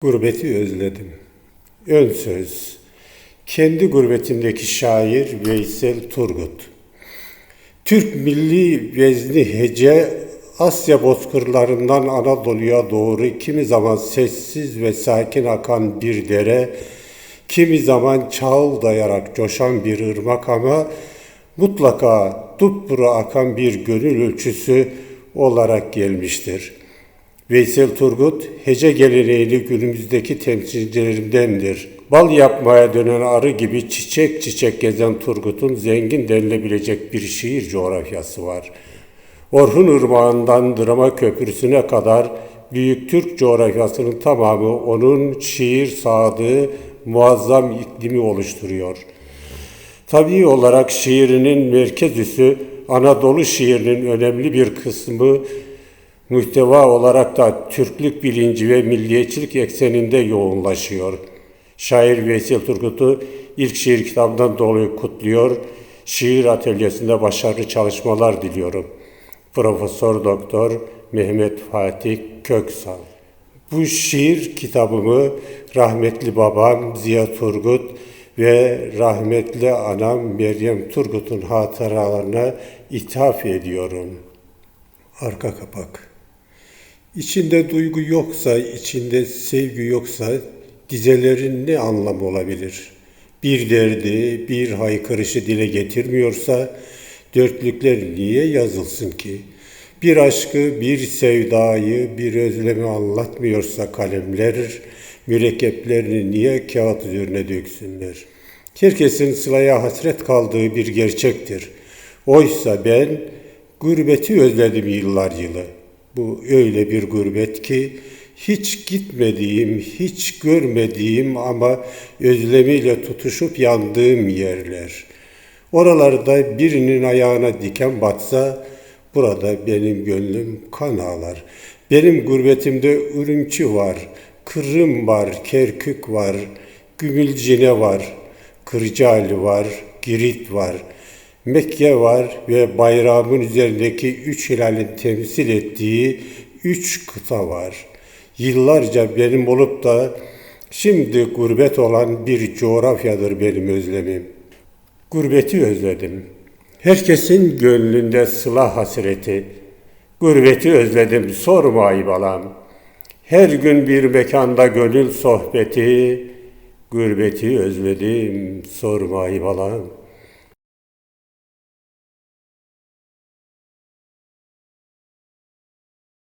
Gurbeti özledim. Ön söz. Kendi gurbetindeki şair Veysel Turgut. Türk milli vezni hece Asya bozkırlarından Anadolu'ya doğru kimi zaman sessiz ve sakin akan bir dere, kimi zaman çağıldayarak coşan bir ırmak ama mutlaka dupduru akan bir gönül ölçüsü olarak gelmiştir. Veysel Turgut, hece geleneğini günümüzdeki temsilcilerindendir. Bal yapmaya dönen arı gibi çiçek çiçek gezen Turgut'un zengin denilebilecek bir şiir coğrafyası var. Orhun Irmağı'ndan Drama Köprüsü'ne kadar Büyük Türk coğrafyasının tamamı onun şiir sağdığı muazzam iklimi oluşturuyor. Tabii olarak şiirinin merkez üssü Anadolu şiirinin önemli bir kısmı muhteva olarak da Türklük bilinci ve milliyetçilik ekseninde yoğunlaşıyor. Şair Veysel Turgut'u ilk şiir kitabından dolayı kutluyor. Şiir atölyesinde başarılı çalışmalar diliyorum. Profesör Doktor Mehmet Fatih Köksal. Bu şiir kitabımı rahmetli babam Ziya Turgut ve rahmetli anam Meryem Turgut'un hatıralarına ithaf ediyorum. Arka kapak. İçinde duygu yoksa, içinde sevgi yoksa dizelerin ne anlamı olabilir? Bir derdi, bir haykırışı dile getirmiyorsa dörtlükler niye yazılsın ki? Bir aşkı, bir sevdayı, bir özlemi anlatmıyorsa kalemler, mürekkeplerini niye kağıt üzerine döksünler? Herkesin sılaya hasret kaldığı bir gerçektir. Oysa ben gurbeti özledim yıllar yılı. Bu öyle bir gurbet ki hiç gitmediğim, hiç görmediğim ama özlemiyle tutuşup yandığım yerler. Oralarda birinin ayağına diken batsa burada benim gönlüm kan ağlar. Benim gurbetimde Ürümçi var, Kırım var, Kerkük var, Gümülcine var, Kırcaali var, Girit var, Mekke var ve bayrağımın üzerindeki üç hilalin temsil ettiği üç kıta var. Yıllarca benim olup da şimdi gurbet olan bir coğrafyadır benim özlemim. Gurbeti özledim. Herkesin gönlünde sıla hasreti. Gurbeti özledim sorma ayıbalam. Her gün bir mekanda gönül sohbeti. Gurbeti özledim sorma ayıbalam.